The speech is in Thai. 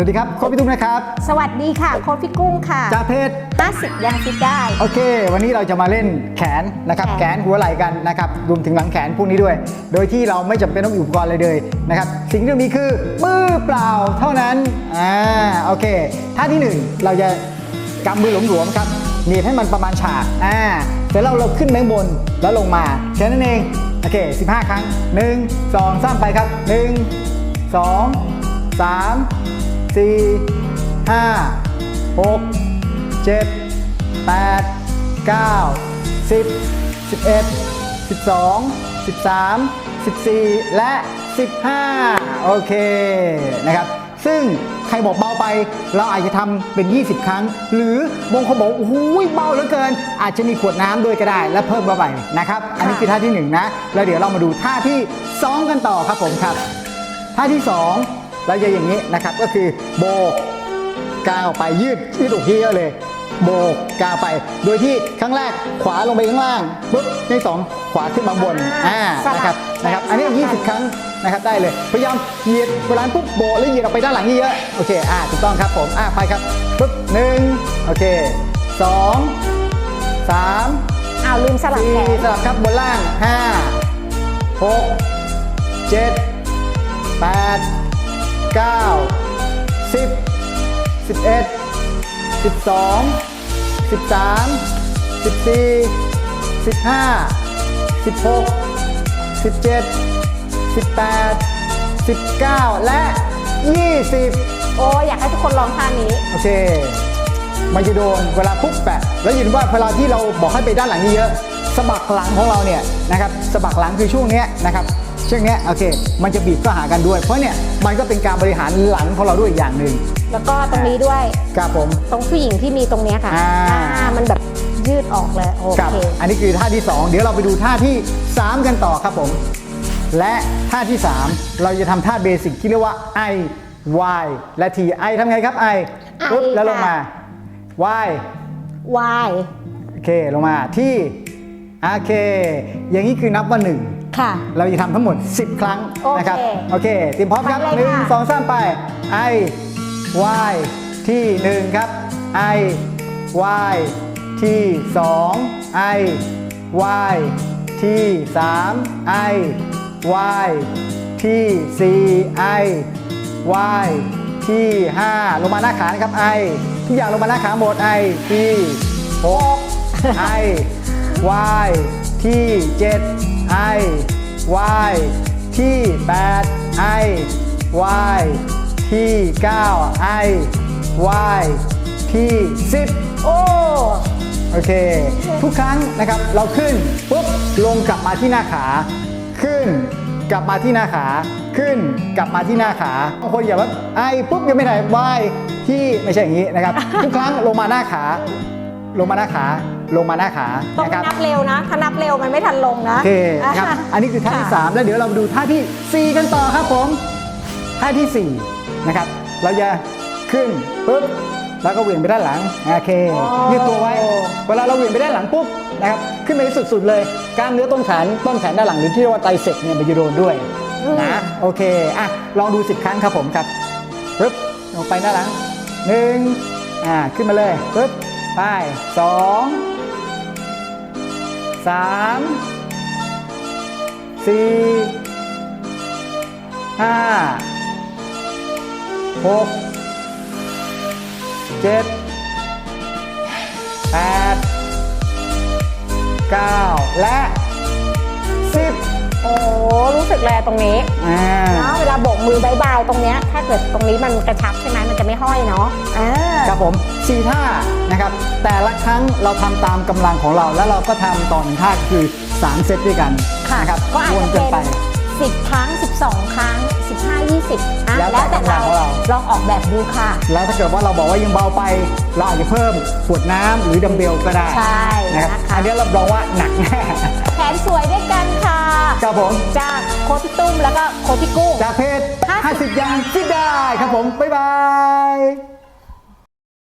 วัสดีครับโค้ชพี่ตุ้มนะครับ สวัสดีค่ะ โค้ชพี่กุ้งค่ะจ่าเพชร50 ยังฟิตได้ โอเค วันนี้เราจะมาเล่นแขนนะครับแขนแขนหัวไหล่กันนะครับ รวมถึงหลังแขนพวกนี้ด้วย โดยที่เราไม่จำเป็นต้องมีอุปกรณ์อะไรเลยนะครับ สิ่งที่เรามีคือมือเปล่าเท่านั้น อ่า โอเค ท่าที่หนึ่งเราจะกำมือหลวมๆครับหนีบให้มันประมาณฉาก อ่า เสร็จแล้วเราขึ้นไปข้างบนแล้วลงมาแค่นั้นเอง โอเค 15 ครั้ง 1 2 3 ไปครับ 1 2 3 4 5 6 7 8 9 10 11 12 13 14 และ 15 โอเคนะครับ ซึ่งใครบอกเบาไป เราอาจจะทำเป็น 20 ครั้ง หรือบางคนบอกโอ้โหเบาเหลือเกิน อาจจะมีขวดน้ำด้วยก็ได้ และเพิ่มเข้าไปนะครับ อันนี้คือท่าที่ 1 นะ แล้วเดี๋ยวเรามาดูท่าที่ 2 กันต่อครับผมครับ ท่าที่ 2 เราจะอย่างนี้นะครับก็คือโบกก้าวไปยืดยืดอกเยอะเลย โบกก้าวไป โดยที่ครั้งแรกขวาลงไปข้างล่างปุ๊บที่สองขวาขึ้นมาบนอ่าอ่าสลับนะครับนะครับอันนี้สลับกัน20 ครั้งนะครับได้เลยพยายามเหยียดเวลาปุ๊บโบกแล้วเหยียดออกไปด้านหลังเยอะๆโอเคอ่าถูกต้องครับผมอ่าไปครับปุ๊บหนึ่งโอเคสองสามเอาลืมสลับสี่แขนสลับครับบนล่างห้าหกเจ็ดแปด เก้าสิบสิบเอ็ดสิบสองสิบสามสิบสี่สิบห้าสิบหกสิบเจ็ดสิบแปดสิบเก้าและยี่สิบโอ้อยากให้ทุกคนลองท่านี้ โอเคมันจะโดนเวลาปุ๊บแปะ แล้วยินว่าเวลาที่เราบอกให้ไปด้านหลังเยอะๆสะบักหลังของเราเนี่ยนะครับสะบักหลังคือช่วงเนี้ยนะครับ ช่วงเนี้ยโอเค มันจะบีบเข้าหากันด้วย เพราะเนี่ยมันก็เป็นการบริหารหลังของเราด้วยอีกอย่างหนึ่งแล้วก็ตรงนี้ด้วยครับผมตรงผู้หญิงที่มีตรงเนี้ยค่ะอ่า อ่ามันแบบยืดออกเลยโอครับ เค อันนี้คือท่าที่ 2 เดี๋ยวเราไปดูท่าที่ 3 กันต่อครับผม และท่าที่ 3 เราจะทำท่าเบสิกที่เรียกว่า I Y และ T I ทำไงครับ I ปุ๊บ I แล้วลงมา Y Y โอเค ลงมาที่โอเค อย่างนี้คือนับว่าหนึ่ง ค่ะเราจะทำทั้งหมด 10 ครั้งโอเคนะครับโอเคเตรียมพร้อมครับไปเลยหนึ่งค่ะสองสามไป I Y ที่หนึ่งครับ I Y ที่สอง I Y ที่สาม I Y ที่สี่ I Y ที่ห้าลงมาหน้าขานะครับ I ทุกอย่างลงมาหน้าขาหมด I ที่หก I Y ที่7 I Y ที่ 8 I Y ที่ 9 I Y ที่ 10 โอ้โอเค ทุกครั้งนะครับเราขึ้นปุ๊บลงกลับมาที่หน้าขา ขึ้นกลับมาที่หน้าขา ขึ้นกลับมาที่หน้าขาบางคนอย่าว่าไอปุ๊บยังไม่ได้วายที่ไม่ใช่อย่างนี้นะครับ ทุกครั้งลงมาหน้าขา ลงมาหน้าขา ลงมาหน้าขาต้องนะครับนับเร็วนะ ถ้านับเร็วมันไม่ทันลงนะโอเคนะครับอันนี้คือท่าที่ 3 แล้วเดี๋ยวเรามาดูท่าทีสี่4 กันต่อครับผม ท่าทีสี่ 4 นะครับ เราจะขึ้นปุ๊บแล้วก็เหวี่ยงไปด้านหลังโอเคโอ้ยืดตัวไว้ เวลาเราเหวี่ยงไปด้านหลังปุ๊บนะครับขึ้นไปให้สุดๆเลยกล้ามเนื้อต้นแขนต้นแขนด้านหลังหรือที่เรียกว่าไตรเสพเนี่ยมันจะโดนด้วยนะโอเคอะลองดู 10 ครั้งครับผมครับปุ๊บลงไปด้านหลังหนึ่งอ่าขึ้นมาเลยปุ๊บไปสอง สามสี่ห้าหกเจ็ดแปดเก้าและสิบโอ้ แลตรงนี้อ่าเนาะเวลาโบกมือบายบายตรงเนี้ยถ้าเกิดตรงนี้มันกระชับใช่ไหมมันจะไม่ห้อยเนาะอ่าครับผมสี่ท่านะครับ แต่ละครั้งเราทำตามกำลังของเรา แล้วเราก็ทำต่อหนึ่งท่าคือ 3 เซตด้วยกันค่ะนะครับก็อาจวนจะกันเป็ไปน10ครั้ง 12 ครั้ง 15 20อะแล้วแต่แล้วแต่เรากำลังของเรา ลองออกแบบดูค่ะ แล้วถ้าเกิดว่าเราบอกว่ายังเบาไป เราอาจจะเพิ่มขวดน้ำหรือดัมเบลก็ได้ใช่นะครับนะคะ อันนี้รับรองว่าหนักแน่ แขน ครับผม จากโคชพี่ตุ้มแล้วก็โคชพี่กุ้งจากเพจ50 50ยังฟิตได้ครับผม บ๊ายบาย